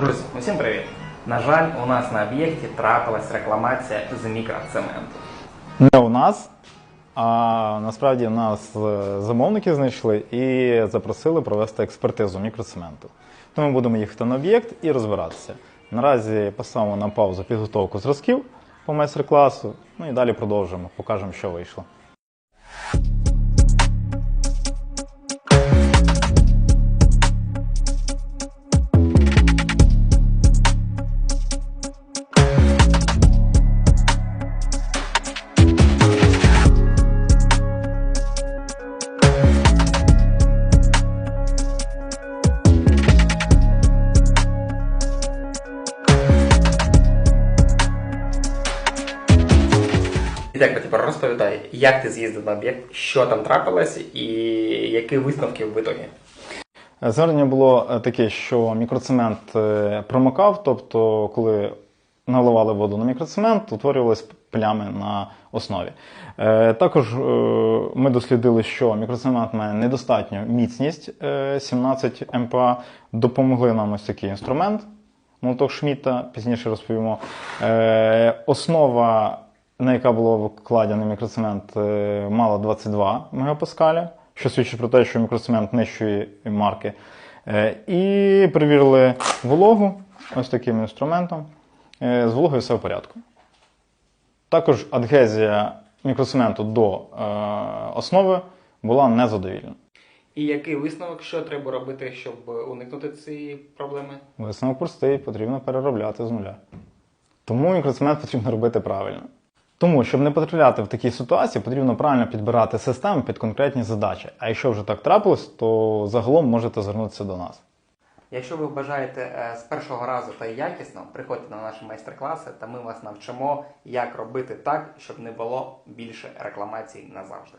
Друзі, усім привіт! На жаль, у нас на об'єкті трапилась рекламація з мікроцементу. Не у нас, а насправді нас е, замовники знайшли і запросили провести експертизу мікроцементу. Тому ми будемо їхати на об'єкт і розбиратися. Наразі поставимо на паузу підготовку зразків по майстер-класу, ну і далі продовжимо, покажемо, що вийшло. І так, тепер розповідай, як ти з'їздив на об'єкт, що там трапилось і які висновки в ітогі. Звернення було е, таке, що мікроцемент е, промокав, тобто, коли наливали воду на мікроцемент, утворювались плями на основі. Е, Також ми дослідили, що мікроцемент має недостатню міцність е, 17 МПА. Допомогли нам ось такий інструмент. Молоток Шмідта, пізніше розповімо. Основа, на яка було вкладений мікроцемент, е, мала 22 мегапаскаля, що свідчить про те, що мікроцемент нижчої марки. Е, І перевірили вологу ось таким інструментом. Е, З вологою все в порядку. Також адгезія мікроцементу до основи була незадовільна. І який висновок, що треба робити, щоб уникнути цієї проблеми? Висновок простий, потрібно переробляти з нуля. Тому мікроцемент потрібно робити правильно. Тому, щоб не потрапляти в такі ситуації, потрібно правильно підбирати систему під конкретні задачі. А якщо вже так трапилось, то загалом можете звернутися до нас. Якщо ви бажаєте е, з першого разу та якісно, приходьте на наші майстер-класи, та ми вас навчимо, як робити так, щоб не було більше рекламацій назавжди.